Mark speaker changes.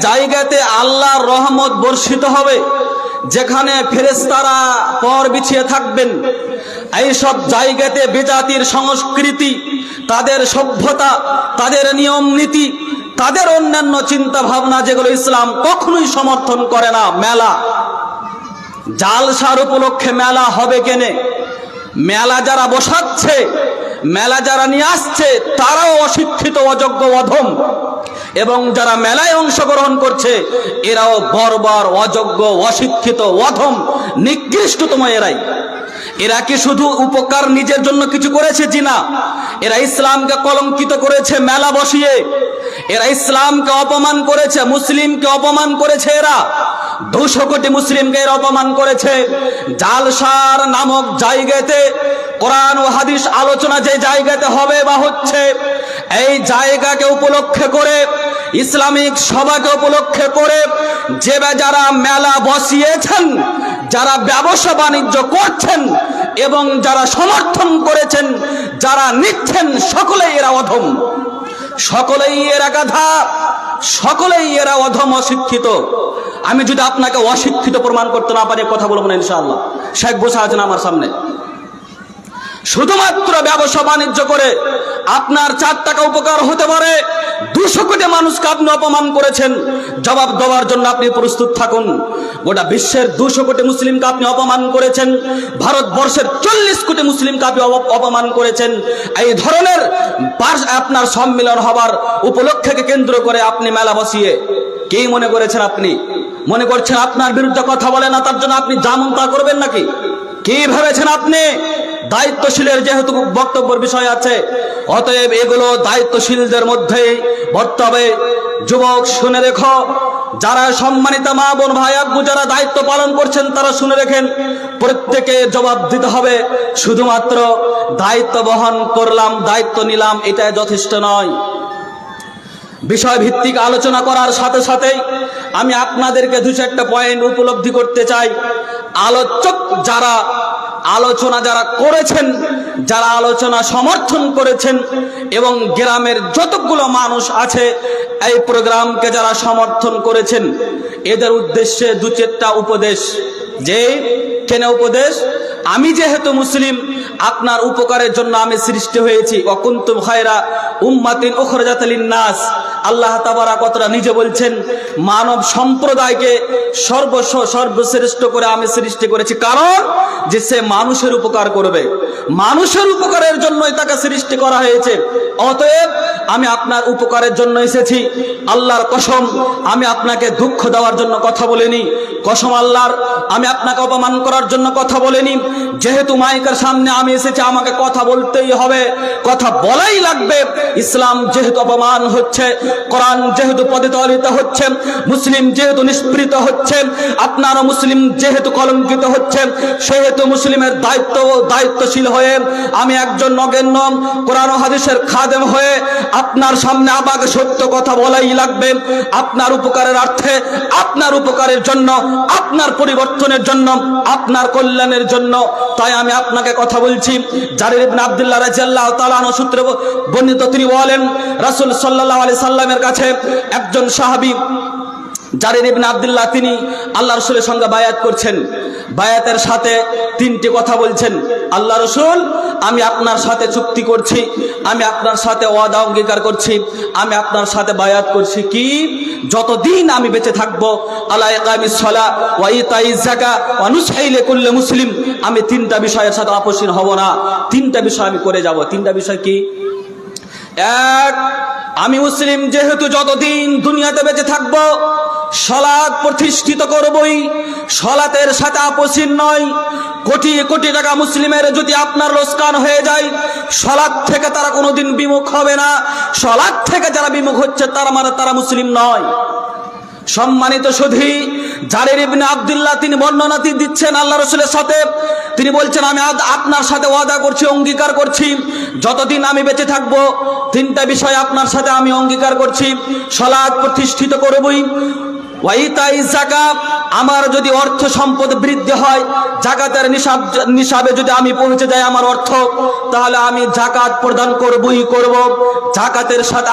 Speaker 1: জায়গাতে আল্লাহর রহমত বর্ষিত হবে, যেখানে ফেরেস্তারা পর বিছিয়ে থাকবেন। এইসব জায়গাতে বেজাতির সংস্কৃতি, তাদের সভ্যতা, তাদের নিয়ম নীতি, তাদের অন্যান্য চিন্তা ভাবনা যেগুলো ইসলাম কখনোই সমর্থন করে না, মেলা। জালসার উপলক্ষে মেলা হবে কেনে? মেলা যারা বসাচ্ছে, মেলা যারা নিয়ে আসছে, তারাও অশিক্ষিত, অযোগ্য, অধম। এবং যারা মেলায় অংশগ্রহণ করছে, এরাও বর্বর, অযোগ্য, অশিক্ষিত, অধম, নিকৃষ্টতম এরাই। এরা কি শুধু উপকার নিজের জন্য কিছু করেছে জি না? এরা ইসলামকে কলঙ্কিত করেছে মেলা বসিয়ে। এরা ইসলামকে অপমান করেছে, মুসলিমকে অপমান করেছে এরা। দুশো কোটি মুসলিমকে এরা অপমান করেছে। জালসার নামক জায়গাতে কোরআন ও হাদিস আলোচনা যে জায়গাতে হবে বা হচ্ছে এই জায়গাকে উপলক্ষে করে, ইসলামিক সভাকে উপলক্ষে করে যে যারা মেলা বসিয়েছেন, যারা ব্যবসা বাণিজ্য করছেন এবং যারা সমর্থন করেছেন, যারা নিচ্ছেন, সকলেই এরা অধম। সকলেই এরা গাধা, সকলেই এরা অধম অশিক্ষিত। আমি যদি আপনাকে অশিক্ষিত প্রমাণ করতে না পারি কথা বলব না ইনশাআল্লাহ। শেখ বসে আছেন আমার সামনে। শুধুমাত্র ব্যবসা বাণিজ্য করে আপনার চার টাকা উপকার হতে পারে। দুশো কোটি মানুষকে আপনি অপমান করেছেন। জবাব দেওয়ার জন্য আপনি প্রস্তুত থাকুন। গোটা বিশ্বের দুশো কোটি মুসলিমকে আপনি অপমান করেছেন। ভারতবর্ষের চল্লিশ কোটি মুসলিমকে আপনি অপমান করেছেন। এই ধরনের আপনার সম্মিলন হবার উপলক্ষকে কেন্দ্র করে আপনি মেলা বসিয়ে কি মনে করেছেন আপনি? মনে করছেন আপনার বিরুদ্ধে কথা বলে না, তার জন্য আপনি যেমন তা করবেন নাকি? কি ভেবেছেন আপনি? দায়িত্বশীলের যেহেতু বক্তব্যের বিষয় আছে, অতএব এগুলো দায়িত্বশীলদের মধ্যেই বর্তে হবে। যুবক, শুনে রেখো, যারা সম্মানিত মা বোন, ভাই, আব্বু যারা দায়িত্ব পালন করছেন, তারা শুনে রেখেন, প্রত্যেকে জবাব দিতে হবে। শুধুমাত্র দায়িত্ব বহন করলাম, দায়িত্ব নিলাম এটা যথেষ্ট নয়। বিষয় ভিত্তিক আলোচনা করার সাথে সাথেই আমি আপনাদেরকে দু চারটা পয়েন্ট উপলব্ধি করতে চাই। আলোচক যারা আলোচনা যারা করেছেন, যারা আলোচনা সমর্থন করেছেন এবং গ্রামের যতগুলো মানুষ আছে, এই প্রোগ্রামকে যারা সমর্থন করেছেন, এদের উদ্দেশ্যে দু চারটা উপদেশ। যে, কেন উপদেশ? আমি যেহেতু মুসলিম, আপনার উপকারের জন্য আমি সৃষ্টি হয়েছি। অকুন্তুম খায়রা উম্মাতিন উখরাজাত নাস আল্লাহ তাবারা কতটা নিজে বলছেন, মানব সম্প্রদায়কে সর্বস্ব সর্বশ্রেষ্ঠ করে আমি সৃষ্টি করেছি। কারণ যে সে মানুষের উপকার করবে। মানুষের উপকারের জন্যই তাকে সৃষ্টি করা হয়েছে। অতএব আমি আপনার উপকারের জন্য এসেছি। আল্লাহর কসম, আমি আপনাকে দুঃখ দেওয়ার জন্য কথা বলিনি। কসম আল্লাহর, আমি আপনাকে অপমান করার জন্য কথা বলিনি। যেহেতু মাইকের সামনে আমি এসেছি, আমাকে কথা বলতেই হবে। কথা বলাই লাগবে। ইসলাম যেহেতু অপমান হচ্ছে, কোরআন যেহেতু পদিতলিত হচ্ছে, মুসলিম যেহেতু নিষ্পৃত হচ্ছে, আপনারও মুসলিম যেহেতু কলঙ্কিত হচ্ছে, সেহেতু মুসলিমের দায়িত্ব দায়িত্বশীল হয়ে আমি একজন নগণ্য, কোরআন হাদিসের খাদেম হয়ে আপনার সামনে আমাকে সত্য কথা বলাই লাগবে। আপনার উপকারের অর্থে, আপনার উপকারের জন্য, আপনার পরিবর্তনের জন্য, আপনার কল্যাণের জন্য। তাই আমি আপনাকে কথা বলছি। জারির ইবনে আব্দুল্লাহ রাদিয়াল্লাহু তাআলা সূত্রে বর্ণিত তিনি বলেন, রাসূল সাল্লাল্লাহু আলাইহি সাল্লামের কাছে একজন সাহাবী, জারির ইবনে আব্দুল্লাহ তিনি আল্লাহ রসুলের সঙ্গে বায়াত করছেন। বায়াতের সাথে তিনটি কথা বলছেন। আল্লাহ রসুল, আমি আপনার সাথে চুক্তি করছি, আমি আপনার সাথে ওয়াদা অঙ্গীকার করছি, আমি আপনার সাথে বায়াত করছি কি? যতদিন আমি বেঁচে থাকব আল্লাহ কুল্লি মুসলিম, আমি তিনটা বিষয়ের সাথে আপসীন হব না। তিনটা বিষয় আমি করে যাব। তিনটা বিষয় কি? এক, আমি মুসলিম, যেহেতু যতদিন দুনিয়াতে বেঁচে থাকব সলাৎ প্রতিষ্ঠিত করবই। সলাতের সাথে আপসীন নয়। কোটি কোটি টাকা মুসলিমের যদি আপনার লোসকান হয়ে যায়, সলাৎ থেকে তারা কোনোদিন বিমুখ হবে না। সলাৎ থেকে যারা বিমুখ হচ্ছে, তারা মানে তারা মুসলিম নয়। সম্মানিত সুধী, জারির ইবনে আবদুল্লাহ তিনি বর্ণনা দিচ্ছেন আল্লাহ রসুলের সাথে। তিনি বলছেন, আমি আপনার সাথে ওয়াদা করছি, অঙ্গীকার করছি। যতদিন আমি বেঁচে থাকব, তিনটা বিষয় আপনার সাথে আমি অঙ্গীকার করছি। সলাদ প্রতিষ্ঠিত করবই। আমার যদি অর্থ সম্পদ বৃদ্ধি হয়, জাকাতের নিসাব নিসাবে যদি আমি পৌঁছে যাই আমার অর্থ, তাহলে আমি জাকাত প্রদান করবই করব। জাকাতের সাথে